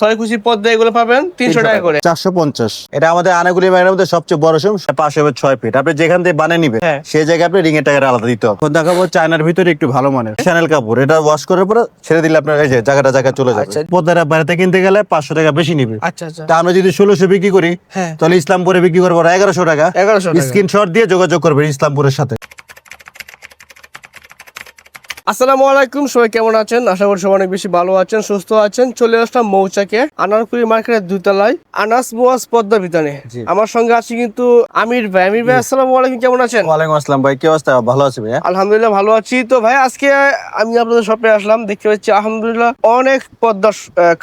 ছয় কুচি পদ্মা এগুলো পাবেন তিনশো টাকা করে। চারশো পঞ্চাশ। এটা আমাদের আনাগুলি ম্যাগের মধ্যে সবচেয়ে বড় সম পাঁচশো হবে ছয় ফিট। আপনি যেখান থেকে বানিয়ে নিবেন হ্যাঁ। সেই জায়গায় আপনি রিং এর টাকাটা আলাদা দিতে হবে। দেখাবো চায়নার ভিতরে একটু ভালো মানের। চ্যানেল কাপড় এটা ওয়াশ করার পরে ছেড়ে দিলে আপনার এই যে জায়গাটা জায়গা চলে যাবে। আচ্ছা। পদ্মাটা বাইরে কিনতে গেলে পাঁচশো টাকা বেশি নিবে। আচ্ছা আচ্ছা। তা আমরা যদি ষোলোশো বিক্রি করি হ্যাঁ। তাহলে ইসলামপুরে বিক্রি করব এগারোশো টাকা। এগারোশো টাকা। স্ক্রিনশট দিয়ে যোগাযোগ করবেন ইসলামপুরের সাথে। আসসালামু আলাইকুম সবাই কেমন আছেন? আশা করি সবাই অনেক বেশি ভালো আছেন সুস্থ আছেন। চলে আসলাম মৌচাকে আনারকুড়ি মার্কেটের দুতলায় আনাস মোয়াজ পদ্মা বিতানে। আমার সঙ্গে আছে কিন্তু আমির ভাই। আমির ভাই আসসালামু আলাইকুম কেমন আছেন? ওয়ালাইকুম আসসালাম ভাই কি অবস্থা? ভালো আছে ভাইয়া। আলহামদুলিল্লাহ ভালো আছি। তো ভাই আজকে আমি আপনাদের শপে আসলাম দেখতে পাচ্ছি আলহামদুলিল্লাহ অনেক পদ্মার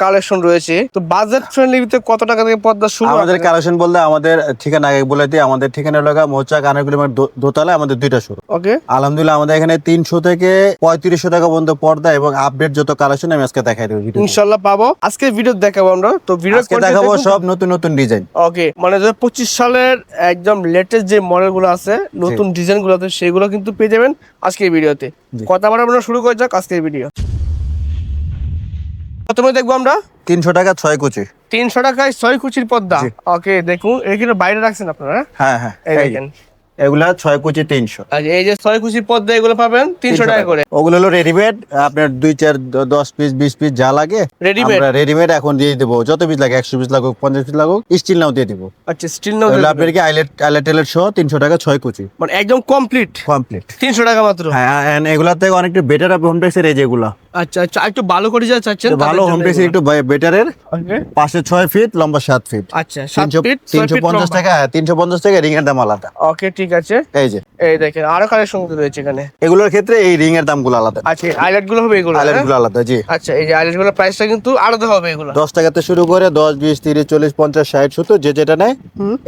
কালেকশন রয়েছে। তো বাজেট ফ্রেন্ডলি ভিতরে কত টাকা থেকে পদ্মা শুরু আমাদের কালেকশন বলতে আমাদের ঠিকানা আগে বলে দিই আমাদের ঠিকানা লাগা মৌচাক আনাগুলি দোতলায় আমাদের দুইটা শুরু ওকে আলহামদুলিল্লাহ আমাদের এখানে তিনশো থেকে পঁয়ত্রিশশো টাকা পর্যন্ত পর্দা এবং আপডেট যত কালেকশন আমি আজকে দেখাই দেবো ইনশাল্লাহ পাবো। আজকে ভিডিও দেখাবো আমরা। তো ভিডিও দেখাবো সব নতুন নতুন ডিজাইন ওকে মানে দু পঁচিশ সালের একদম লেটেস্ট যে মডেলগুলো আছে নতুন ডিজাইনগুলো আছে সেগুলো কিন্তু পেয়ে যাবেন আজকের ভিডিওতে কথা বলা আমরা শুরু করে যাক আজকের ভিডিও প্রথমে দেখব আমরা। তিনশো টাকা ছয় কুচি। তিনশো টাকায় ছয় কুচির জি। ওকে দেখুন এখানে বাইরে রাখছেন আপনারা হ্যাঁ? হ্যাঁ হ্যাঁ। দেখেন। এগুলা ছয় কুচি তিনশো। আচ্ছা এই যে ছয় কুচির পদ্মা এগুলো পাবেন তিনশো টাকা করে। ওগুলো হলো রেডিমেড আপনার দুই চার দশ পিস বিশ পিস যা লাগে? আমরা রেডিমেড এখন দিয়ে দেবো। যত পিস লাগে একশো পিস লাগুক পঞ্চাশ পিস লাগুক স্টিল নাও দিয়ে দিব। আচ্ছা স্টিল নাও আপনার কি আইলেট আইলেট টেলেট সহ তিনশো টাকা ছয় কুচি। মানে একদম কমপ্লিট কমপ্লিট তিনশো টাকা মাত্র? হ্যাঁ এগুলার থেকে অনেকটা বেটার হোম টেক্সের এই যেগুলা। আচ্ছা আচ্ছা একটু ভালো করে যা চাচ্ছেন ভালো হোম টেক্সের একটু বেটারের পাশে ছয় ফিট লম্বা সাত ফিট আচ্ছা সাত ফিট তিনশো পঞ্চাশ টাকা হ্যাঁ তিনশো পঞ্চাশ টাকা রিং এর দাম আলাদা। ওকে ঠিক আছে? এই যে। এই দেখেন আরও কালেকশন রয়েছে এখানে। এগুলোর ক্ষেত্রে এই রিং এর দামগুলো আলাদা। আচ্ছা আইলেটগুলো হবে এগুলো আইলেট হ্যাঁ? গুলো আলাদা জি। আচ্ছা এই যে আইলেটগুলোর প্রাইসটা কিন্তু আলাদা হবে এগুলো। দশ টাকাতে শুরু করে দশ বিশ তিরিশ চল্লিশ পঞ্চাশ ষাট সত্তর যে যেটা নেয়।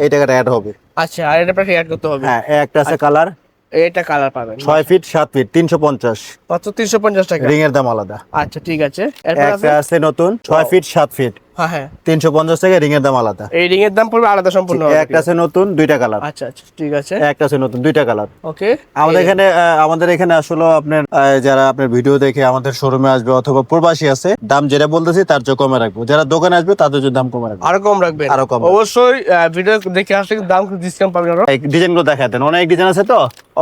এই টাকাটা অ্যাড হবে। আচ্ছা আর এটা প্রাইস অ্যাড করতে হবে। হ্যাঁ একটা আছে কালার এটা কালার পাবেন। ছয় ফিট সাত ফিট তিনশো পঞ্চাশ। কত তিনশো পঞ্চাশ টাকা। রিং এর দাম আলাদা। আচ্ছা ঠিক আছে। একটা আছে? নতুন ছয় ফিট সাত ফিট হ্যাঁ হ্যাঁ। তিনশো পঞ্চাশ টাকা রিং এর দাম আলাদা। এই রিং এর দাম পড়বে আলাদা সম্পূর্ণ একটা আছে নতুন দুইটা কালার। আচ্ছা আচ্ছা ঠিক আছে। একটা আছে নতুন দুইটা কালার। ওকে। আমাদের এখানে আমাদের এখানে আসলে আপনার যারা আপনার ভিডিও দেখে আমাদের শোরুমে আসবে অথবা প্রবাসী আছে দাম যেটা বলতেছি তার চেয়ে কমে রাখব। যারা দোকানে আসবে তাদের জন্য দাম কমে রাখব। আরও কম রাখবেন? আরও কম। অবশ্যই ভিডিও দেখে আসলে দাম ডিসকাউন্ট পাবেন আরও। দেখা দেন। অনেক ডিজাইন আছে তো?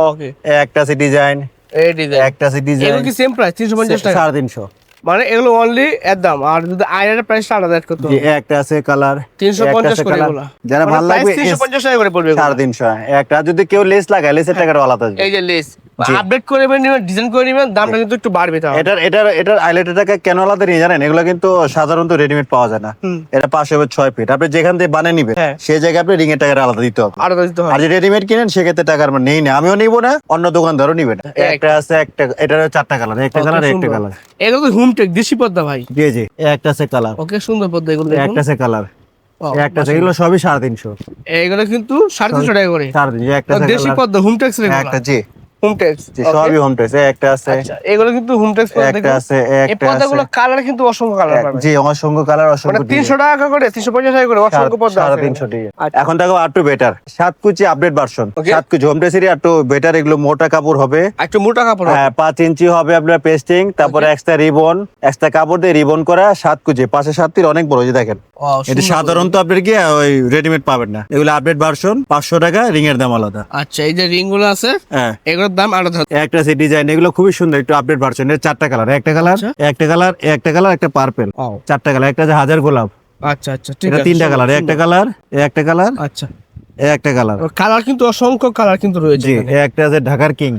ওকে। একটা আছে ডিজাইন এই ডিজাইন একটা আছে ডিজাইন এগুলো কি সেম প্রাইস তিনশো পঞ্চাশ টাকা? সাড়ে তিনশো। মানে এগুলো অনলি এর দাম আর যদি আয়নার প্রাইসটা আলাদা অ্যাড করতে হবে একটা আছে কালার 350 করে বলা যারা মানে ভালো লাগবে 350 টাকা করে পড়বে। সাড়ে তিনশো একটা যদি কেউ লেস লাগায় লেসের টাকাটা আলাদা। এই যে লেস। আপডেট করে নেবেন ডিজাইন করে নেবেন দামটা কিন্তু একটু বাড়বে তাহলে। এটার এটার এটার আইলেটের টাকা কেন আলাদা নিয়ে জানেন? এগুলো কিন্তু সাধারণত রেডিমেড পাওয়া যায় না। এটা পাঁচশো হবে ছয় ফিট আপনি যেখান থেকে বানিয়ে নিবেন হ্যাঁ। সেই জায়গায় আপনি রিং এর টাকাটা আলাদা দিতে হবে। আরও দিতে হবে। আর রেডিমেড কিনেন সেক্ষেত্রে টাকার মানে নেই না। আমিও নিবো না অন্য দোকানদারও নিবে না। একটা আছে একটা এটার চারটা কালার একটা কালার একটা কালার এগুলো তো হোম টেক দেশি পদ্মা ভাই। জি জি একটা আছে কালার ওকে সুন্দর পদ্মা এগুলো একটা আছে কালার একটা এগুলো সবই সাড়ে তিনশো। এগুলো কিন্তু সাড়ে তিনশো টাকা করে। দেশি পদ্মা হোম টেক্স একটা জি। হোম টেক্স সবই হোম টেক্স একটা আছে। আচ্ছা এগুলো কিন্তু হোম টেক্স একটা আছে একটা আছে। পদ্মাগুলো কালার কিন্তু অসংখ্য কালার পাবেন জি অসংখ্য কালার মানে টাকা করে টাকা করে অসংখ্য আছে। টাকা আচ্ছা। এখন দেখো আর টু বেটার সাত কুচি আপডেট ভার্সন সাত কুচি হোম টেক্সেরই আর টু বেটার এগুলো মোটা কাপড় হবে। একটু মোটা কাপড় হ্যাঁ পাঁচ ইঞ্চি হবে আপনার পেস্টিং তারপরে এক্সট্রা রিবন এক্সট্রা কাপড় দিয়ে রিবন করা সাত কুচি। পাশে সাত তীর অনেক বড় যে দেখেন। এটা। সাধারণত আপনার কি ওই রেডিমেড পাবেন না। এগুলো আপডেট ভার্সন পাঁচশো টাকা রিং এর দাম আলাদা। আচ্ছা এই যে রিংগুলো আছে হ্যাঁ। এগুলোর দাম আলাদা একটা ডিজাইন এগুলো খুবই সুন্দর একটু আপডেট ভার্সন এর চারটা কালার একটা কালার আচ্ছা। একটা কালার একটা কালার একটা পার্পেল চারটা কালার একটা হাজার গোলাপ। আচ্ছা আচ্ছা ঠিক আছে তিনটা কালার একটা কালার একটা কালার আচ্ছা। একটা কালার কালার কিন্তু অসংখ্য কালার কিন্তু রয়েছে একটা আছে ঢাকার কিং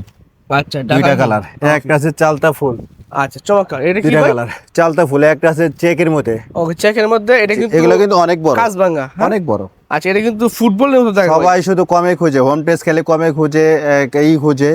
আচ্ছা দুইটা কালার একটা আছে চালতা ফুল। আচ্ছা চমৎকার। এটা কি কালার চালতা ফুলে একটা আছে চেকের মধ্যে। ওকে চেকের মধ্যে এটা কিন্তু এগুলো কিন্তু অনেক বড়। কাজ ভাঙা হ্যাঁ? অনেক বড়। আচ্ছা এটা কিন্তু ফুটবলের মতো দেখা সবাই শুধু কমে খোঁজে হোম টেস্ট খেলে কমে খোঁজে এই খুঁজে।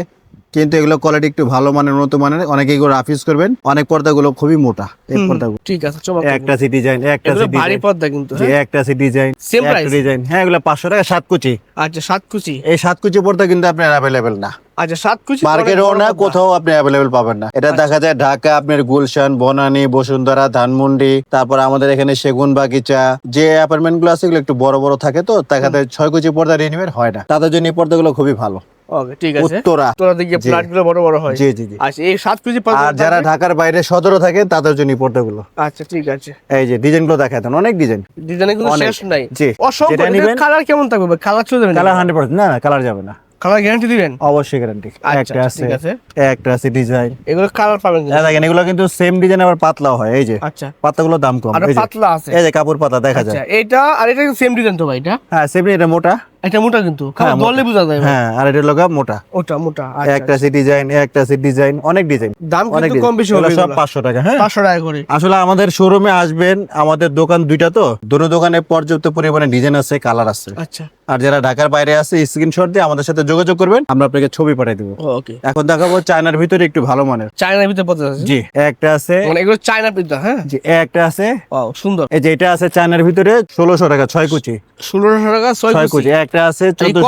কিন্তু এগুলো কোয়ালিটি একটু ভালো মানের উন্নত মানের অনেকে এগুলো রাফিস করবেন। অনেক পর্দাগুলো খুবই মোটা এই পর্দাগুলো। ঠিক আছে একটা ডিজাইন একটা এগুলো ভারী পর্দা কিন্তু হ্যাঁ? একটা ডিজাইন একটা price? ডিজাইন হ্যাঁ এগুলো পাঁচশো টাকা সাত কুচি। আচ্ছা সাত কুচি? এই সাত কুচি পর্দা কিন্তু আপনার অ্যাভেলেবেল না। আচ্ছা সাত কুচি মার্কেটেও না কোথাও আপনি অ্যাভেলেবেল পাবেন না। এটা আচ্ছা। দেখা যায় ঢাকা আপনার গুলশান বনানী বসুন্ধরা ধানমন্ডি তারপর আমাদের এখানে সেগুন বাগিচা যে অ্যাপার্টমেন্টগুলো আছে এগুলো একটু বড় বড় থাকে তো দেখা যায় ছয় কুচি পর্দা রেডিমেড হয় না। তাদের জন্য এই পর্দাগুলো খুবই ভালো। ওকে ঠিক আছে। উত্তরা। তোরা দিকে জি। বড় বড় হয়। জি জি জি। আচ্ছা এই সাত কেজি আর যারা ঢাকার বাইরে সদরও থাকে তাদের জন্য পর্দাগুলো। আচ্ছা ঠিক আছে। এই যে ডিজাইনগুলো দেন অনেক ডিজাইন। ডিজাইনে শেষ নাই। জি। অসংখ্য কালার কেমন থাকবে? কালার চলে যাবে কালার হান্ড্রেড পার্সেন্ট না না কালার যাবে না। কালার গ্যারান্টি দিবেন? অবশ্যই গ্যারান্টি আচ্ছা, একটা আছে। একটা ডিজাইন এগুলো কালার পাবেন কিন্তু। দেখেন এগুলো কিন্তু সেম ডিজাইন আবার পাতলাও হয়। এই যে আচ্ছা। দাম কম। আর পাতলা আছে। এই যে কাপড় পাতা দেখা যায়। আচ্ছা এটা আর এটা সেম ডিজাইন তো ভাই এটা? হ্যাঁ সেম এটা মোটা। এটা মোটা কিন্তু হ্যাঁ, কারণ বোঝা যায় হ্যাঁ আর এটা লগা মোটা। ওটা মোটা আচ্ছা, একটা ডিজাইন একটা আছে ডিজাইন অনেক ডিজাইন দাম কিন্তু কম বেশি হবে সব পাঁচশো টাকা হ্যাঁ। পাঁচশো টাকা করে। আসলে আমাদের শোরুমে আসবেন আমাদের দোকান দুইটা তো। দুটো দোকানে পর্যাপ্ত পরিমাণে ডিজাইন আছে কালার আছে। আচ্ছা। আর যারা ঢাকার বাইরে আছে স্ক্রিনশট দিয়ে আমাদের সাথে যোগাযোগ করবেন আমরা আপনাকে ছবি পাঠিয়ে দেবো। ওকে। এখন দেখাবো চায়নার ভিতরে একটু ভালো মানের। চায়নার ভিতরে পড়তে আছে? জি একটা আছে। মানে এগুলো চায়না পিজ্জা হ্যাঁ? জি একটা আছে। ও সুন্দর। এই যে এটা আছে চায়নার ভিতরে ষোলোশো টাকা ছয় কুচি। ষোলোশো টাকা ছয় ছয় কুচি। কুচি একটা আছে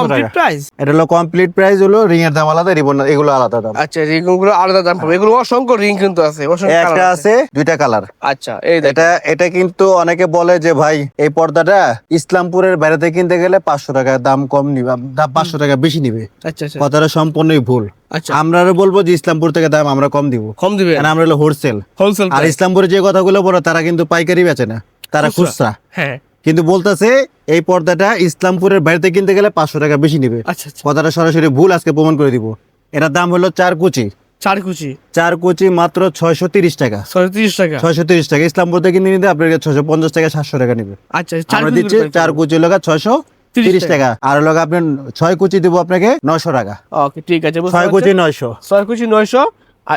টাকা। প্রাইস এটা হলো কমপ্লিট প্রাইস হলো রিং এর দাম আলাদা রিবন এগুলো আলাদা দাম। আচ্ছা রিংগুলো আলাদা দাম পাবে। এগুলো অসংখ্য রিং কিন্তু আছে অসংখ্য একটা আছে দুইটা কালার আচ্ছা এই এটা এটা কিন্তু অনেকে বলে যে ভাই এই পর্দাটা ইসলামপুরের বাইরেতে কিনতে গেলে পাঁচশো টাকা দাম কম নিবে দাম পাঁচশো টাকা বেশি নিবে। আচ্ছা আচ্ছা। কথাটা সম্পূর্ণই ভুল। আচ্ছা। আমরা বলব যে ইসলামপুর থেকে দাম আমরা কম দিব। কম দিবে? কারণ আমরা হলো হোলসেল হোলসেল আর ইসলামপুরে যে কথাগুলো বলো তারা কিন্তু পাইকারি বেচে না তারা খুচরা। খুচরা। হ্যাঁ। কিন্তু বলতেছে এই পর্দাটা ইসলামপুরের বাইরে কিনতে গেলে পাঁচশো টাকা বেশি নিবে। আচ্ছা আচ্ছা। কথাটা সরাসরি ভুল আজকে প্রমাণ করে দিব। এটার দাম হলো চার কুচি। চার কুচি? চার কুচি মাত্র ছয়শো তিরিশ টাকা। ছয়ত্রিশ টাকা? ছয়শো তিরিশ টাকা। ইসলামপুর থেকে কিনে নিতে আপনাকে ছয়শো পঞ্চাশ টাকা সাতশো টাকা নিবে। আচ্ছা আমরা দিচ্ছি চার কুচি লগা ছয়শো তিরিশ তিরিশ টাকা। আর আপনার ছয় কুচি দিব আপনাকে নয়শো টাকা। ওকে ঠিক আছে ছয়। কুচি নয়শো। ছয় কুচি নয়শো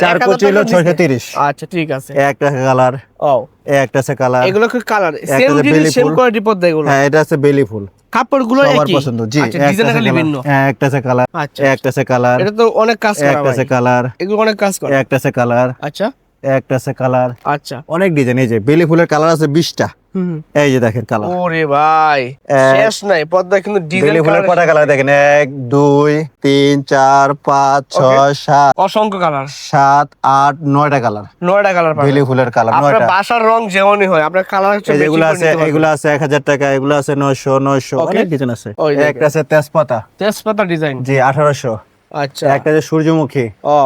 চার কোচি হলো ছয়শো তিরিশ। আচ্ছা ঠিক আছে। একটা কালার ও। একটা আছে কালার এগুলো কি কালার সেম জিনিস বেলি সেম ফুল। কোয়ালিটি পদ্মা এগুলো? হ্যাঁ এটা আছে বেলি ফুল কাপড়গুলো একই? পছন্দ জি আচ্ছা একটা আছে। ভিন্ন। হ্যাঁ একটা আছে কালার আচ্ছা একটা আছে কালার এটা তো অনেক কাজ করা একটা আছে কালার এগুলো অনেক কাজ করে। একটা আছে কালার আচ্ছা। একটা আছে কালার আচ্ছা। অনেক ডিজাইন এই যে বেলি ফুলের কালার আছে বিশটা। এই যে দেখেন কালার ওরে ভাই শেষ নাই পদ্মা কিন্তু ডিজাইন বেলি ফুলের কটা কালার দেখেন? এক দুই তিন চার পাঁচ ছয় সাত। অসংখ্য কালার সাত আট নয়টা কালার নয়টা কালার বেলি ফুলের কালার নয়টা। বাসার রং যেমনই হয় আপনার কালার হচ্ছে করে আছে এগুলো আছে এক হাজার টাকা এগুলো আছে নয়শো নয়শো। অনেক ডিজাইন আছে। একটা আছে তেজপাতা। তেজপাতা ডিজাইন জি আঠারোশো। আচ্ছা। একটা আছে সূর্যমুখী। ও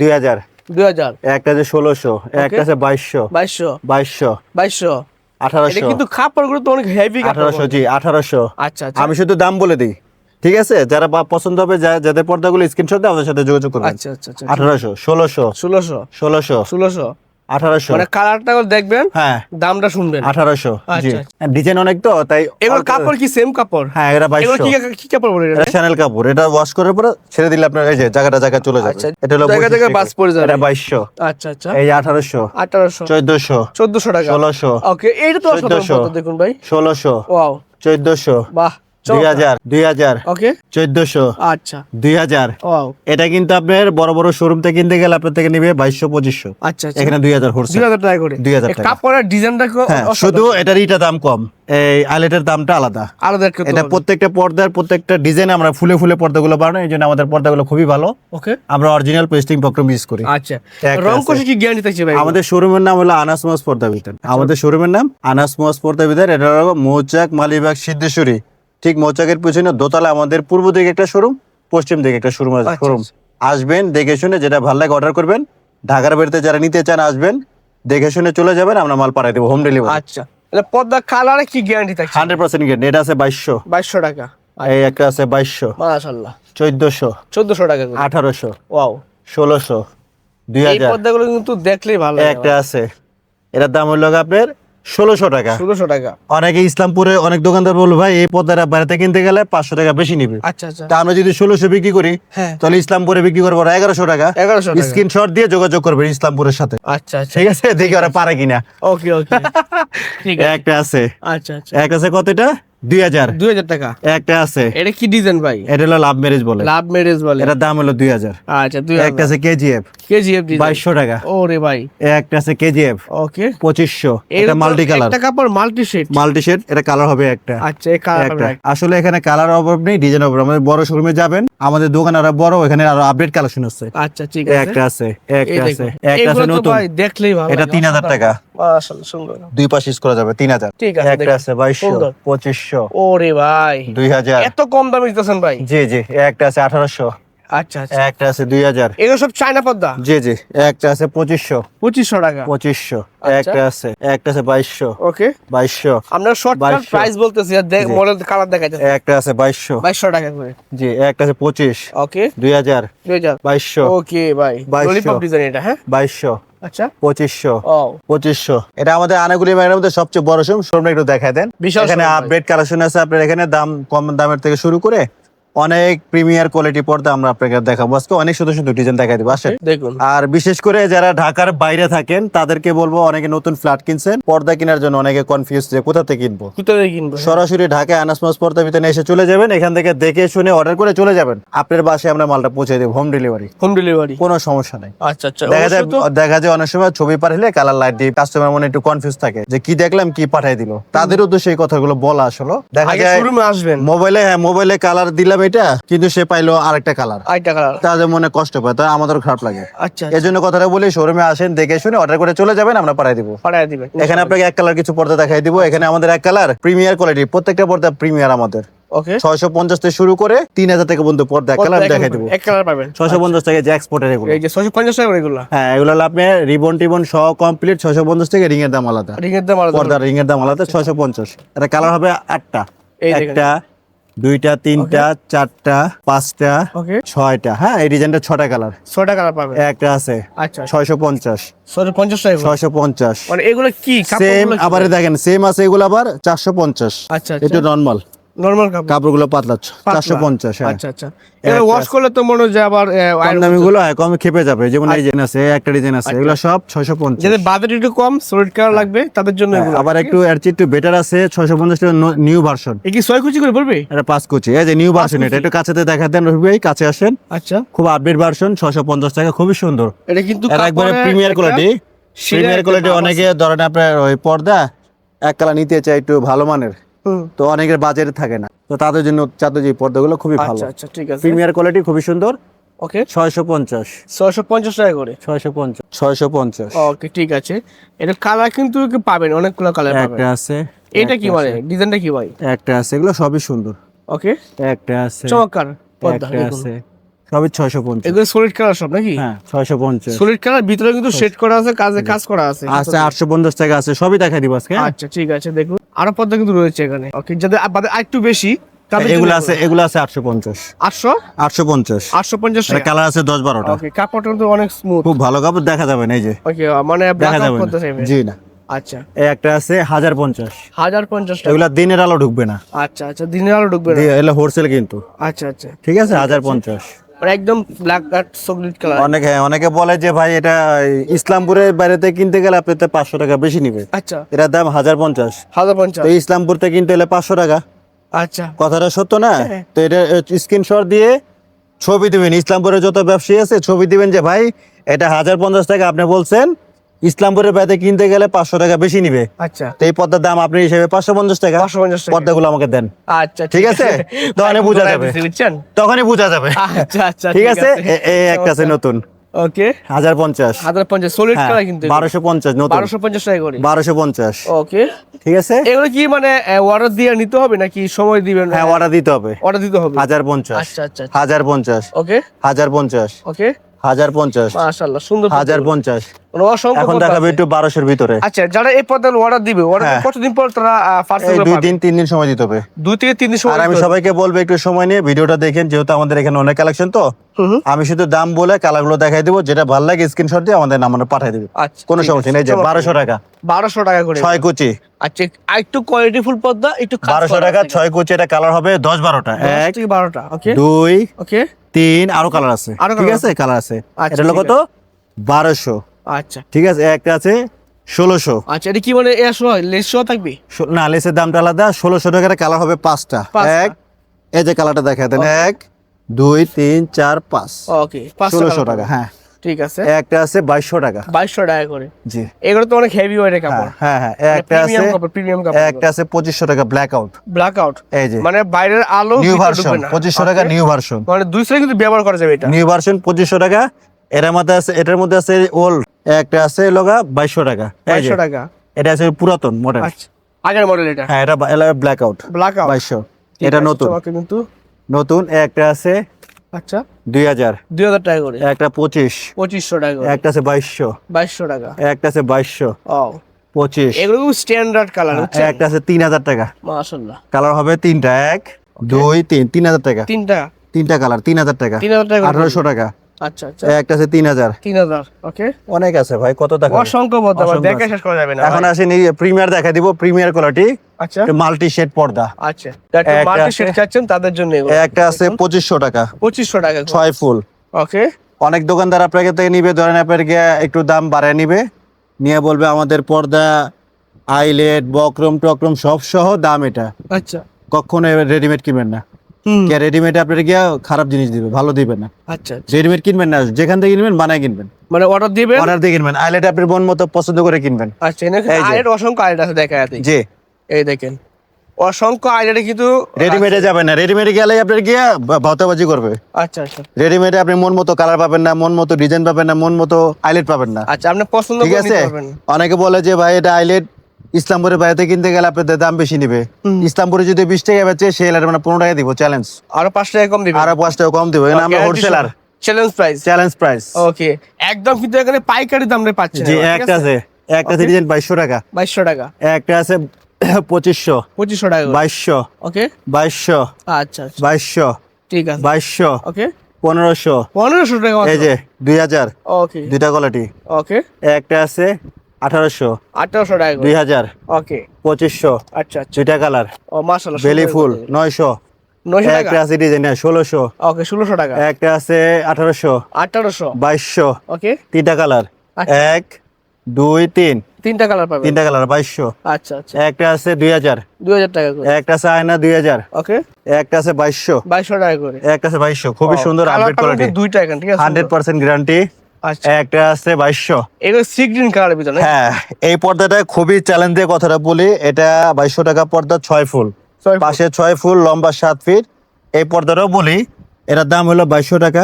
দুই হাজার। দুই হাজার। একটা আছে ষোলোশো একটা আছে বাইশশো। বাইশশো। বাইশশো। বাইশশো। আঠারোশো। কিন্তু কাপড়গুলো তো অনেক হেভি আঠারোশো জি আঠারোশো। আচ্ছা আচ্ছা। আমি শুধু দাম বলে দিই। ঠিক আছে? যারা পছন্দ হবে যাদের পর্দাগুলো স্ক্রিনশট দেয় আমাদের সাথে যোগাযোগ করবে আচ্ছা আচ্ছা আচ্ছা আঠারোশো ষোলোশো। ষোলোশো। ষোলোশো। ষোলোশো। আঠারোশো। মানে কালারটা দেখবেন হ্যাঁ। দামটা শুনবেন। আঠারোশো আচ্ছা, ডিজাইন অনেক তো তাই এগুলো কাপড় কি সেম কাপড়? হ্যাঁ এটা এগুলো কি কাপড় বলে এটা? চ্যানেল কাপড়। এটা ওয়াশ করার পরে ছেড়ে দিলে আপনার এই যে জায়গাটা জায়গা চলে যাবে। আচ্ছা, এটা হলো জায়গা জায়গা বাস পড়ে যাবে। এটা বাইশশো। আচ্ছা আচ্ছা। এই আঠারোশো। আঠারোশো। চোদ্দশো। চোদ্দশো টাকা। ষোলোশো। ওকে এইটা তো। দেখুন ভাই। ষোলোশো। ওয়াও চোদ্দশো। বাহ। দুই হাজার দুই হাজার ওকে। চোদ্দশো আচ্ছা। দুই হাজার। এটা কিন্তু আপনার বড় বড় শোরুম থেকে কিনতে গেলে আপনার থেকে নিবে বাইশশো পঁচিশশো। আচ্ছা আচ্ছা। এখানে দুই হাজার হোলসেল দুই হাজার টাকা করে। 2000 এই টাকা। কাপড়ের ডিজাইনটা হ্যাঁ শুধু এটার ইটা দাম কম। এই আইলেটের দামটা আলাদা। আলাদা এটা প্রত্যেকটা পর্দার প্রত্যেকটা ডিজাইন আমরা ফুলে ফুলে পর্দাগুলো বানাই এই জন্য আমাদের পর্দাগুলো খুবই ভালো। ওকে। আমরা অরিজিনাল পেস্টিং প্রক্রম ইউজ করি। আচ্ছা। রং কোষে কি গ্যারান্টি থাকছে ভাই? আমাদের শোরুমের নাম হলো আনাস মোয়াজ পর্দা বিতান আমাদের শোরুমের নাম আনাস মোয়াজ পর্দা বিতান এটা হলো মৌচাক মালিবাগ সিদ্ধেশ্বরী। ঠিক মৌচাকের পিছনে দোতলা আমাদের পূর্ব দিকে একটা শোরুম পশ্চিম দিকে একটা শোরুম আছে আচ্ছা, শোরুম আচ্ছা। আসবেন দেখে শুনে যেটা ভালো লাগে অর্ডার করবেন। ঢাকার বাড়িতে যারা নিতে চান আসবেন। দেখে শুনে চলে যাবেন আমরা মাল পাঠাই দেবো হোম ডেলিভারি আচ্ছা। তাহলে পদ্মা কালারে কি গ্যারান্টি থাকছে? হান্ড্রেড পার্সেন্ট গ্যারেন্টি এটা আছে বাইশশো। বাইশশো টাকা। এই একটা আছে বাইশশো। মাশাল্লাহ চোদ্দশো। চোদ্দশো টাকা আঠারোশো। ওয়াও। ষোলোশো। দুই হাজার। পদ্মাগুলো কিন্তু দেখলেই ভালো একটা আছে। এটার দাম হলো আপনার ষোলোশো টাকা। ষোলোশো টাকা। অনেকে ইসলামপুরে অনেক দোকানদার বলব ভাই এই পদ্মাটা বাইরে কিনতে গেলে পাঁচশো টাকা বেশি নিবে। আচ্ছা আচ্ছা। তা আমরা যদি ষোলোশো বিক্রি করি হ্যাঁ। তাহলে ইসলামপুরে বিক্রি করব এগারোশো টাকা। এগারোশো টাকা। স্ক্রিনশট দিয়ে যোগাযোগ করবেন ইসলামপুরের সাথে। আচ্ছা আচ্ছা। ঠিক আছে? দেখি ওরা পারে কিনা। ওকে ওকে। একটা আছে। আচ্ছা আচ্ছা। এক আছে কতটা দুই হাজার। দুই হাজার টাকা। একটা আছে। এটা কি ডিজাইন ভাই? এটা হলো লাভ ম্যারেজ বলে। লাভ ম্যারেজ বলে। এটার দাম হলো দুই হাজার। আচ্ছা দুই একটা আছে কেজিএফ। কেজিএফ বাইশশো টাকা। ও রে ভাই একটা আছে কেজিএফ ওকে। পঁচিশশো। এটা মাল্টি কালার একটা কাপড় মাল্টি শেড মাল্টি শেড এটা কালার হবে একটা। আচ্ছা এই কালার একটা। আসলে এখানে কালার অভাব নেই ডিজাইন অভাব আমাদের বড় শোরুমে যাবেন আমাদের দোকান আরও বড় এখানে আরও আপডেট কালেকশন আছে আচ্ছা ঠিক আছে। একটা আছে একটা আছে একটা আছে নতুন। ভাই দেখলেই ভালো এটা লাগে, তিন হাজার অসাধারণ। টাকা। মাশাআল্লাহ সুন্দর। দুই পাশ ইউজ করা যাবে তিন হাজার। ঠিক আছে একটা আছে বাইশশো সুন্দর। পঁচিশশো। বাইশশো ওরে ভাই। দুই হাজার। এত কম দামে দিতেছেন ভাই। জি জি একটা আছে আঠারোশো। আচ্ছা আচ্ছা। একটা আছে দুই হাজার। এগুলো সব চায়না পদ্মা? জি জি। একটা আছে পঁচিশশো। পঁচিশশো টাকা। পঁচিশশো। আচ্ছা। একটা আছে একটা আছে বাইশশো। ওকে। বাইশশো। শর্ট প্রাইস বলতেছি আর জি। মডেল কালার দেখাইতেছি। একটা আছে বাইশশো। বাইশশো টাকা করে। জি একটা আছে পঁচিশ। ওকে। দুই হাজার। দুই হাজার। বাইশশো। ওকে ভাই। ললিপপ ডিজাইন এটা হ্যাঁ? বাইশশো। আচ্ছা। পঁচিশশো। পঁচিশশো। এটা আমাদের আনাগুলি মধ্যে সবচেয়ে বড় শোরুম শোরুমটা একটু দেখায় দেন। এখানে আপডেট কালেকশন আছে আপনার এখানে দাম কম দামের থেকে শুরু করে অনেক প্রিমিয়ার কোয়ালিটি পর্দা আমরা আপনাকে দেখাবো। আজকে অনেক সুন্দর সুন্দর ডিজাইন দেখাই দিব আসেন। দেখুন। আর বিশেষ করে যারা ঢাকার বাইরে থাকেন তাদেরকে বলব অনেকে নতুন ফ্ল্যাট কিনছেন পর্দা কেনার জন্য অনেকে কনফিউজ যে কোথা থেকে কিনবো। কোথায় কিনবো? সরাসরি ঢাকায় আনাসমাস পর্দা ভিতরে এসে চলে যাবেন এখান থেকে দেখে শুনে অর্ডার করে চলে যাবেন। আপনার বাসায় আমরা মালটা পৌঁছে দেবো হোম ডেলিভারি হোম ডেলিভারি কোনো সমস্যা নেই। আচ্ছা আচ্ছা। দেখা যায় দেখা যায় অনেক সময় ছবি পাঠালে কালার লাইট দিয়ে কাস্টমার মনে একটু কনফিউজ থাকে যে কি দেখলাম কি পাঠাই দিল। তাদেরও তো সেই কথাগুলো বলা আসলো। দেখা যায় মোবাইলে হ্যাঁ মোবাইলে কালার দিলাম এটা? কিন্তু সে পাইলো আরেকটা কালার আইটা কালার তাদের মনে কষ্ট পায় তাই আমাদের খারাপ লাগে। আচ্ছা এই জন্য কথাটা বলি শোরুমে আসেন দেখে শুনে অর্ডার করে চলে যাবেন আমরা পাঠাই দিব। পাঠায় দিবেন এখানে আপনাকে এক কালার কিছু পর্দা দেখাই দিব। এখানে আমাদের এক কালার প্রিমিয়ার কোয়ালিটি প্রত্যেকটা পর্দা প্রিমিয়ার আমাদের। ছয়শো পঞ্চাশ থেকে শুরু করে তিন হাজার টাকা পর্যন্ত পর্দা কালার দেখাই দিব। এক কালার পাবেন। ছয়শো পঞ্চাশ টাকা যে এক্সপোর্টের এগুলো। ছয়শো পঞ্চাশ টাকা এগুলো। হ্যাঁ এগুলো আপনি রিবন টিবন সহ কমপ্লিট ছয়শো পঞ্চাশ থেকে রিং এর দাম আলাদা। রিং এর দাম আলাদা। পর্দার রিং এর দাম আলাদা ছয়শো পঞ্চাশ। এটা কালার হবে আটটা একটা দুইটা তিনটা চারটা পাঁচটা ছয়টা। হ্যাঁ এই ডিজাইনটা ছটা কালার ছটা কালার পাবে। একটা আছে। আচ্ছা। ছয়শো পঞ্চাশ। ছয়শো পঞ্চাশ মানে এগুলো কি? সেম আবার দেখেন সেম আছে এগুলো আবার চারশো পঞ্চাশ। আচ্ছা এটা আচ্ছা। নর্মাল নরমাল কাপড়। কাপড়গুলো পাতলা পাতলা। চারশো পঞ্চাশ হ্যাঁ। আচ্ছা আচ্ছা। এগুলো ওয়াশ করলে তো মনে হয় আবার কম দামি গুলো কম খেপে যাবে। যেমন এই ডিজাইন আছে একটা ডিজাইন আছে এগুলো সব ছয়শো পঞ্চাশ। যাদের বাজেট একটু কম সলিড কালার লাগবে তাদের জন্য এগুলো। আবার একটু এর চেয়ে একটু বেটার আছে ছয়শো পঞ্চাশ টাকা নিউ ভার্সন এ কি কুচি করে পড়বে এটা পাঁচ কুচি এই যে নিউ ভার্সন এটা একটু কাছেতে দেখা দেন রবি ভাই কাছে আসেন। আচ্ছা। খুব আপডেট ভার্সন ছয়শো পঞ্চাশ টাকা খুবই সুন্দর। এটা কিন্তু এটা একবারে প্রিমিয়ার কোয়ালিটি প্রিমিয়ার কোয়ালিটি অনেকে ধরেন আপনার ওই পর্দা এক কালা নিতে চাই একটু ভালো মানের। তো অনেকের বাজারে থাকে না। তো তাদের জন্য চাদর যে পর্দাগুলো খুবই ভালো। আচ্ছা আচ্ছা ঠিক আছে। প্রিমিয়ার কোয়ালিটি খুবই সুন্দর। ওকে ছয়শো পঞ্চাশ। ছয়শো পঞ্চাশ টাকা করে? ছয়শো পঞ্চাশ। ছয়শো পঞ্চাশ। ওকে ঠিক আছে। এটা কালার কিন্তু পাবেন? অনেকগুলো কালার পাবেন। একটা আছে এটা কি মানে ডিজাইনটা কি ভাই? একটা আছে এগুলো সবই সুন্দর। ওকে একটা আছে চমৎকার পর্দা আছে। সবই ছয়শো পঞ্চাশ। এগুলো সলিড কালার সব নাকি? হ্যাঁ ছয়শো পঞ্চাশ। সলিড কালার ভিতরে কিন্তু সেট করা আছে কাজে কাজ করা আছে। আছে আটশো পঞ্চাশ টাকা আছে সবই দেখা দিব আজকে হ্যাঁ? আচ্ছা ঠিক আছে দেখুন। আরও পর্দা কিন্তু রয়েছে এখানে। ওকে যাদের একটু বেশি এগুলো আছে এগুলো আছে আটশো পঞ্চাশ। আটশো? আটশো পঞ্চাশ। আটশো পঞ্চাশ কালার আছে দশ বারোটা। ওকে কাপড়টা কিন্তু অনেক স্মুথ খুব ভালো কাপড় দেখা যাবে না এই যে। ওকে মানে দেখা যাবে জি না। আচ্ছা। একটা আছে হাজার পঞ্চাশ। হাজার পঞ্চাশ এগুলা দিনের আলো ঢুকবে না। আচ্ছা আচ্ছা দিনের আলো ঢুকবে না। এগুলো হোলসেল কিন্তু। আচ্ছা আচ্ছা। ঠিক আছে হাজার পঞ্চাশ। একদম ব্ল্যাক আর চকলেট কালার অনেকে হ্যাঁ, অনেকে বলে যে ভাই এটা ইসলামপুরের বাইরেতে কিনতে গেলে আপনি তো পাঁচশো টাকা বেশি নিবে। আচ্ছা। এটার দাম হাজার পঞ্চাশ। হাজার পঞ্চাশ। ইসলামপুর থেকে কিনতে হলে পাঁচশো টাকা। আচ্ছা। কথাটা সত্য না? হ্যাঁ। তো এটা স্ক্রিনশট দিয়ে ছবি দিবেন। ইসলামপুরের যত ব্যবসায়ী আছে ছবি দিবেন যে ভাই এটা হাজার পঞ্চাশ টাকা আপনি বলছেন ইসলামপুরের বাইরে কিনতে গেলে পাঁচশো টাকা বেশি নিবে। আচ্ছা। তো এই পদ্মার দাম আপনি হিসেবে পাঁচশো পঞ্চাশ টাকা। পাঁচশো পঞ্চাশ পর্দাগুলো আমাকে দেন। আচ্ছা ঠিক আছে? তখনই বোঝা যাবে। বুঝছেন? তখনই বোঝা যাবে। আচ্ছা আচ্ছা ঠিক আছে? এই একটা আছে নতুন। ওকে। হাজার পঞ্চাশ। হাজার পঞ্চাশ। সলিড হ্যাঁ, কালার কিন্তু বারোশো পঞ্চাশ নতুন। বারোশো পঞ্চাশ টাকা করে। বারোশো পঞ্চাশ। ওকে। ঠিক আছে? এগুলো কি মানে অর্ডার দিয়ে নিতে হবে নাকি সময় দিবেন? হ্যাঁ অর্ডার দিতে হবে। অর্ডার দিতে হবে। হাজার পঞ্চাশ। আচ্ছা আচ্ছা। হাজার পঞ্চাশ। ওকে। হাজার পঞ্চাশ। ওকে। হাজার পঞ্চাশ। মাশাআল্লাহ সুন্দর হাজার পঞ্চাশ। এখন দেখাবে একটু বারোশোর ভিতরে। আচ্ছা যারা এই পর্দার অর্ডার দিবে অর্ডার হ্যাঁ। কতদিন পর তারা দুই দিন তিন দিন সময় দিতে হবে। দুই থেকে তিন দিন সময় আমি সবাইকে বলব একটু সময় নিয়ে ভিডিওটা দেখেন যেহেতু আমাদের এখানে অনেক কালেকশন তো। আমি শুধু দাম বলে কালারগুলো দেখাই দিব যেটা ভালো লাগে স্ক্রিনশট দিয়ে আমাদের নাম পাঠিয়ে দিবে। আচ্ছা কোনো সমস্যা নেই যে বারোশো টাকা। বারোশো টাকা করে। ছয় কুচি। আচ্ছা একটু কোয়ালিটি ফুল পর্দা একটু বারোশো টাকা ছয় কুচি এটা কালার হবে দশ বারোটা। এক বারোটা ওকে দুই ওকে তিন আরও কালার আছে। আরও ঠিক আছে। কালার আছে। আচ্ছা, এটা হলো কত? বারোশো। আচ্ছা। ঠিক আছে? একটা আছে ষোলোশো। আচ্ছা এটা কি মানে এ শো লেস থাকবে? না লেসের দামটা আলাদা। ষোলোশো টাকার কালার হবে পাঁচটা। এক এই যে কালারটা দেখা দেন। এক দুই তিন চার পাঁচ। ওকে ষোলোশো টাকা হ্যাঁ। ঠিক আছে। একটা আছে বাইশশো টাকা। বাইশশো টাকা করে। জি। এগুলো তো অনেক হেভি ওয়েটের হ্যাঁ কাপড়। হ্যাঁ হ্যাঁ একটা আছে প্রিমিয়াম কাপড় একটা আছে পঁচিশশো টাকা ব্ল্যাক আউট ব্ল্যাক আউট এই যে। মানে বাইরের আলো নিউ ভার্সন ঢুকবে না। পঁচিশশো টাকা নিউ ভার্সন মানে দুই কিন্তু ব্যবহার করা যাবে এটা। নিউ ভার্সন পঁচিশশো টাকা। এটার মধ্যে আছে এটার মধ্যে আছে ওল্ড একটা আছে লগা বাইশশো টাকা। এই যে, বাইশশো টাকা। এটা আছে পুরাতন মডেল আচ্ছা আগের মডেল এটা। হ্যাঁ এটা ব্ল্যাক আউট ব্ল্যাক আউট বাইশশো। এটা নতুন। কিন্তু নতুন একটা আছে আচ্ছা। দুই হাজার। দুই হাজার টাকা করে। একটা পঁচিশ। পঁচিশশো টাকা একটা আছে বাইশশো। বাইশশো টাকা। একটা আছে বাইশশো। ও পঁচিশ। এগুলো স্ট্যান্ডার্ড কালার হচ্ছে একটা আছে তিন হাজার টাকা। মাশাল্লাহ কালার হবে তিনটা এক দুই তিন তিন হাজার টাকা। তিনটা। তিনটা কালার তিন হাজার টাকা। তিন হাজার টাকা। আঠারোশো টাকা। আচ্ছা আচ্ছা। একটা আছে ওকে অনেক আছে ভাই কত টাকা? অসংখ্য পদ্ম দেখে শেষ করা যাবে না এখন আসেনি প্রিমিয়ার দেখা দিব প্রিমিয়ার কোয়ালিটি আচ্ছা। মাল্টি শেড পর্দা। আচ্ছা। একটা মাল্টি আছে- চাচ্ছেন তাদের জন্য একটা আছে পঁচিশশো টাকা। টাকা। ফুল। ওকে অনেক দোকানদার আপনাকে থেকে নিবে ধরেন আপনাকে একটু দাম বাড়ায় নিবে নিয়ে বলবে আমাদের পর্দা আইলেট বক্রম টক্রম সব সহ দাম এটা। আচ্ছা। কখনো রেডিমেড কিনবেন না। কে রেডিমেড আপনার গিয়ে খারাপ জিনিস দিবে ভালো দিবে না। আচ্ছা আচ্ছা। রেডিমেড কিনবেন না যেখান থেকে কিনবেন বানায় কিনবেন। মানে অর্ডার দিবেন? অর্ডার দিয়ে কিনবেন আইলেট আপনার মন মতো পছন্দ করে কিনবেন। আচ্ছা এই অসংখ্য আইলেট আছে দেখা যাচ্ছে জি। এই দেখেন অসংখ্য আইলেটে কিন্তু রেডিমেডে যাবেন না রেডিমেডে গেলে আপনার গিয়ে ভাতাবাজি করবে। আচ্ছা আচ্ছা। রেডিমেডে আপনি মন মতো কালার পাবেন না মন মতো ডিজাইন পাবেন না মন মতো আইলেট পাবেন না। আচ্ছা আপনি পছন্দ ঠিক করে আছে? অনেকে বলে যে ভাই এটা আইলেট ইসলামপুরের বাইরে কিনতে গেলে আপনাদের দাম বেশি নিবে। ইসলামপুরে যদি বিশ টাকা বেচে সে এলার মানে পনেরো টাকা দিব চ্যালেঞ্জ আরও পাঁচ টাকা কম দিবে। আরও পাঁচ টাকা কম দিব আমরা wholesaler challenge price challenge price okay একদম কিন্তু এখানে পাইকারি দাম রে পাচ্ছেন জি একটা আছে? একটা বাইশশো টাকা। বাইশশো টাকা। একটা আছে পঁচিশশো। পঁচিশশো টাকা বাইশশো। ওকে বাইশশো। আচ্ছা আচ্ছা। বাইশশো। ঠিক আছে। বাইশশো। ওকে পনেরোশো। পনেরোশো টাকা এই যে দুই হাজার। ওকে দুইটা কোয়ালিটি ওকে একটা আছে আঠারোশো আঠারোশো টাকা দুই হাজার ওকে। পঁচিশশো আচ্ছা আচ্ছা। কালার। ও বেলি ফুল নয়শো। একটা আছে ষোলোশো। ওকে ষোলোশো টাকা। একটা আছে আঠারোশো। আঠারোশো? বাইশশো। ওকে। তিনটা কালার। আচ্ছা। এক দুই তিন। তিনটা কালার তিনটা কালার বাইশশো। আচ্ছা আচ্ছা। একটা আছে দুই হাজার দুই হাজার টাকা করে। একটা আছে আয়না দুই হাজার ওকে। একটা আছে বাইশশো। বাইশশো টাকা করে। একটা আছে বাইশশো। খুবই সুন্দর আপডেট কোয়ালিটি দুইটা এখানে ঠিক আছে? Hundred percent guarantee. একটা আছে বাইশশো। এগুলো সি গ্রিন কালারের ভিতরে হ্যাঁ এই পর্দাটা খুবই চ্যালেঞ্জ দিয়ে কথাটা বলি এটা বাইশশো টাকা পর্দা ছয় ফুল। পাশে ছয় ফুল লম্বা সাত ফিট এই পর্দাটাও বলি এটার দাম হলো বাইশশো টাকা।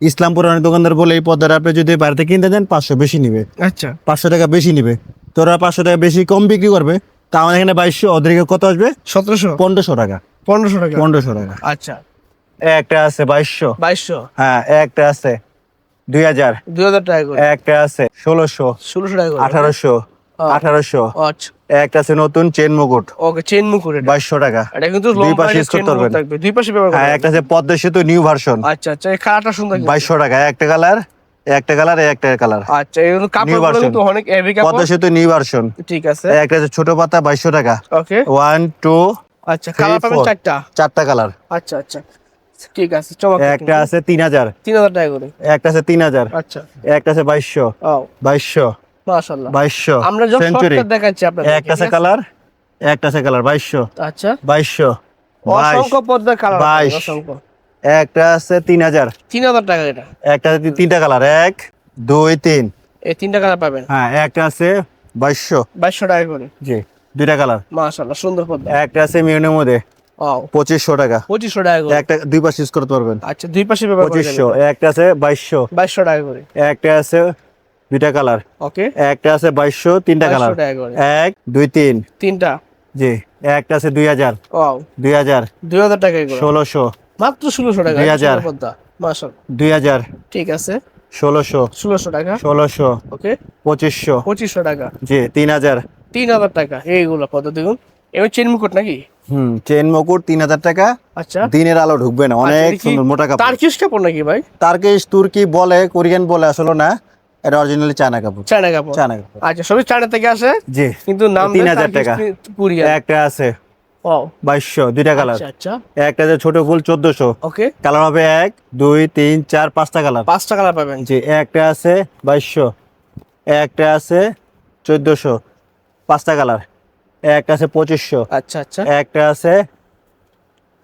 ইসলামপুর অনেক দোকানদার বলে এই পর্দাটা আপনি যদি বাড়িতে কিনতে দেন পাঁচশো বেশি নিবে। আচ্ছা। পাঁচশো টাকা বেশি নিবে। তোরা পাঁচশো টাকা বেশি কম বিক্রি করবে তা আমাদের এখানে বাইশশো ওদেরকে কত আসবে? সতেরোশো। পনেরোশো টাকা। পনেরোশো টাকা। পনেরোশো টাকা। আচ্ছা। একটা আছে বাইশশো। বাইশশো। হ্যাঁ একটা আছে। দুই হাজার। দুই হাজার টাকা করে। একটা আছে ষোলোশো ষোলোশো টাকা আঠারোশো আঠারোশো। আচ্ছা। একটা আছে নতুন চেন মুকুট। ওকে চেন মুকুট বাইশশো টাকা। এটা কিন্তু দুই পাশে একটা করতে পারবেন। দুই পাশে ব্যবহার হ্যাঁ একটা আছে পদ্মা সেতু নিউ ভার্সন। আচ্ছা আচ্ছা কালারটা সুন্দর বাইশশো টাকা একটা কালার একটা কালার একটা কালার। আচ্ছা এগুলো কাপড় কিন্তু অনেক হেভি কাপড়। পদ্মা সেতু নিউ ভার্সন। ঠিক আছে। একটা আছে ছোট পাতা বাইশশো টাকা। ওকে। ওয়ান টু আচ্ছা কালার পাবেন চারটা। চারটা কালার। আচ্ছা আচ্ছা। ঠিক আছে একটা আছে তিন হাজার। তিন হাজার টাকা করে। একটা আছে তিন হাজার। আচ্ছা। একটা আছে বাইশশো। বাইশশো। মাশাআল্লাহ। বাইশশো। আমরা সেঞ্চুরি দেখাচ্ছি আপনাদের একটা আছে কালার একটা আছে কালার বাইশশো। আচ্ছা। বাইশশো। অসংখ্য পদ্মার কালার বাইশ। একটা আছে তিন হাজার। তিন হাজার টাকা এটা। একটা তিনটা কালার এক দুই তিন। এই তিনটা কালার পাবেন। হ্যাঁ একটা আছে বাইশশো। বাইশশো টাকা করে। জি দুইটা কালার সুন্দর পদ্মা একটা আছে মিউনের মধ্যে। পঁচিশশো টাকা। পঁচিশশো টাকা করে। একটা দুই পাশ ইউজ করতে পারবেন। আচ্ছা দুই পাশে পঁচিশশো। একটা আছে বাইশশো। বাইশশো টাকা করে। একটা আছে দুইটা কালার। ওকে একটা আছে বাইশশো তিনটা কালার। এক দুই তিন। তিনটা। জি একটা আছে দুই হাজার। দুই হাজার। দুই হাজার টাকা ষোলোশো। মাত্র ষোলোশো টাকা। দুই হাজার। দুই হাজার। ঠিক আছে। ষোলোশো। ষোলোশো টাকা। ষোলোশো। ওকে পঁচিশশো। পঁচিশশো টাকা। জি তিন হাজার। তিন হাজার টাকা। এইগুলো কত দেখুন এবার চেন মুকুট নাকি? হুম চেন মকুর তিন হাজার টাকা। আচ্ছা। দিনের আলো ঢুকবে না অনেক সুন্দর মোটা কাপড়। টার্কিশ কাপড় নাকি ভাই? তার্কিশ তুর্কি বলে কোরিয়ান বলে আসলে না এটা অরিজিনালি চায়না কাপড়। চায়না কাপড়। চায়না কাপড়। আচ্ছা সবই চায়না থেকে আসে জি। কিন্তু নাম তিন হাজার টাকা। কুরিয়ান একটা আছে। বাইশশো দুইটা কালার। আচ্ছা আচ্ছা। একটা আছে ছোট ফুল চোদ্দশো। ওকে কালার হবে এক দুই তিন চার পাঁচটা কালার। পাঁচটা কালার পাবেন। জি একটা আছে বাইশশো একটা আছে চোদ্দশো পাঁচটা কালার। একটা আছে পঁচিশশো। আচ্ছা আচ্ছা। একটা আছে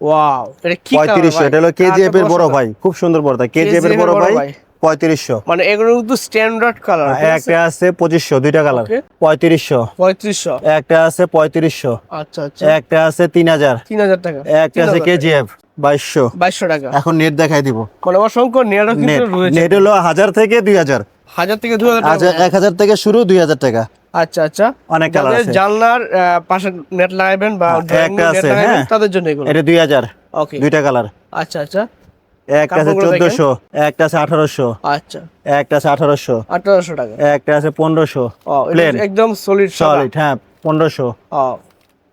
ওয়াও এটা কি পঁয়ত্রিশশো এটা হলো কেজিএফ এর বড় ভাই খুব সুন্দর পর্দা কেজিএফ এর বড় ভাই পঁয়ত্রিশশো। মানে এগুলো কিন্তু স্ট্যান্ডার্ড কালার একটা আছে পঁচিশশো দুইটা কালার পঁয়ত্রিশশো। পঁয়ত্রিশশো। একটা আছে পঁয়ত্রিশশো। আচ্ছা আচ্ছা। একটা আছে তিন হাজার। তিন হাজার টাকা। একটা আছে কেজিএফ বাইশশো। বাইশশো টাকা। এখন নেট দেখাই দিব। মানে অসংখ্য নেটও নেট কিন্তু রয়েছে। নেট হলো হাজার থেকে দুই হাজার। হাজার থেকে দু হাজার এক হাজার থেকে শুরু দুই হাজার টাকা। আচ্ছা আচ্ছা। অনেক কালার আছে। জানলার পাশে নেট লাগাবেন বা হ্যাঁ, একটা আছে, হ্যাঁ। তাদের জন্য এগুলো। এটা দুই হাজার ওকে দুইটা কালার। আচ্ছা আচ্ছা। একটা আছে কাপড়গুলো দেখেন। চোদ্দশো একটা আছে আঠারোশো আচ্ছা। একটা আছে আঠারোশো আঠারোশো টাকা। একটা আছে পনেরোশো। ও প্লেন একদম সলিড সলিড হ্যাঁ পনেরোশো। ও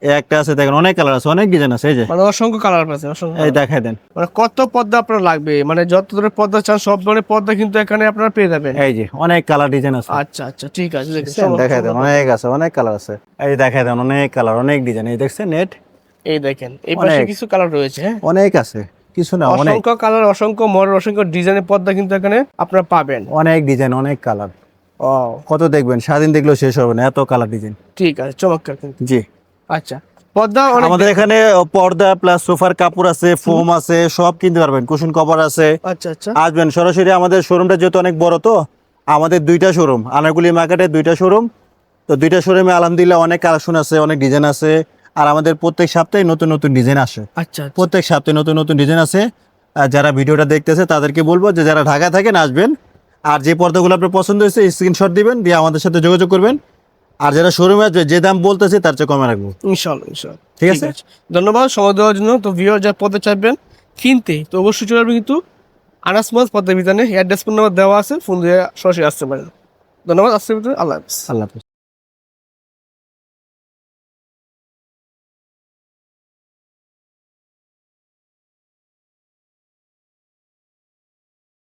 একটা আছে দেখেন অনেক কালার আছে অনেক ডিজাইন আছে এই যে। মানে অসংখ্য কালার আছে অসংখ্য এই দেখাই দেন। মানে কত পর্দা আপনার লাগবে? মানে যত ধরনের পর্দা চান সব ধরনের পর্দা কিন্তু এখানে আপনারা পেয়ে যাবেন। এই যে অনেক কালার ডিজাইন আছে। আচ্ছা আচ্ছা ঠিক আছে দেখুন, দেখাই দেন অনেক আছে অনেক কালার আছে। এই দেখাই দেন অনেক কালার অনেক ডিজাইন এই দেখছেন নেট এই দেখেন এই পাশে কিছু কালার রয়েছে হ্যাঁ? অনেক আছে কিছু না অনেক। অসংখ্য কালার অসংখ্য মডেল অসংখ্য ডিজাইনের পর্দা কিন্তু এখানে আপনারা পাবেন। অনেক ডিজাইন অনেক কালার ও কত দেখবেন? সারাদিন দেখলেও শেষ হবে না এত কালার ডিজাইন ঠিক আছে চমৎকার জি। আচ্ছা। পর্দা আমাদের এখানে পর্দা প্লাস সোফার কাপড় আছে ফোম আছে সব কিনতে পারবেন। কুশন কভার আছে। আচ্ছা আচ্ছা। আসবেন। সরাসরি আমাদের শোরুমটা যেহেতু অনেক বড় তো আমাদের দুইটা শোরুম আনারগুলি মার্কেটে দুইটা শোরুম তো দুইটা শোরুমে আলহামদুলিল্লাহ অনেক কালেকশন আছে অনেক ডিজাইন আছে। আর আমাদের প্রত্যেক সপ্তাহে নতুন নতুন ডিজাইন আসে। আচ্ছা আচ্ছা। প্রত্যেক সপ্তাহে নতুন নতুন ডিজাইন আছে। যারা ভিডিওটা দেখতেছে তাদেরকে বলব যে যারা ঢাকা থাকেন আসবেন। আর যে পর্দাগুলো আপনার পছন্দ হয়েছে স্ক্রিনশট দিবেন দিয়ে আমাদের সাথে যোগাযোগ করবেন। আর যারা শোরুমে আসবে যে দাম বলতেছে তার চেয়ে কমে রাখব। ইনশাল্লাহ ইনশাল্লাহ ঠিক আছে? ধন্যবাদ সময় দেওয়ার জন্য। তো ভিউয়ার যা পদে চাইবেন কিনতে তো অবশ্যই চলে আসবেন কিন্তু আনাস মাস পদ্মের বিধানে অ্যাড্রেস ফোন নাম্বার দেওয়া আছে ফোন দিয়ে সরাসরি আসতে পারেন। ধন্যবাদ আসতে আল্লাহ হাফিজ। আল্লাহ হাফিজ।